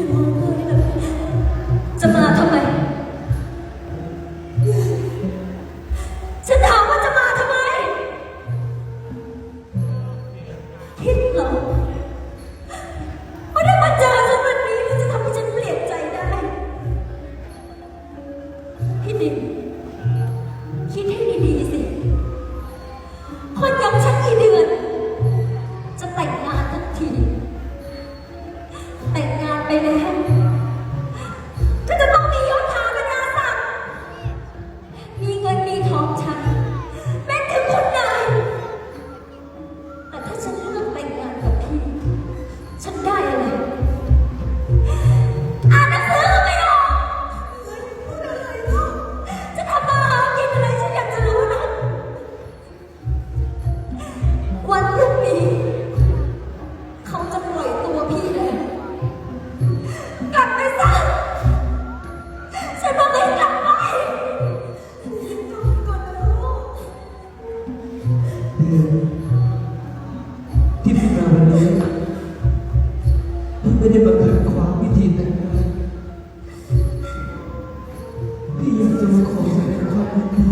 อย่าร้องไห้เลยจะมาทำไม ฉันถามว่าจะมาทำไม คิดเหรอว่าได้มาเจอฉันวันนี้มันจะทำให้ฉันเปลี่ยนใจได้ พี่ดิมคิดให้ดีๆสิ คนอย่างฉันกี่เดือน จะแต่งงานทันที ง ที่พี่าวันนไม่ได้มาขัดความวิธีแต่งงานที่ยากจะมาขอสัญญาคามรัก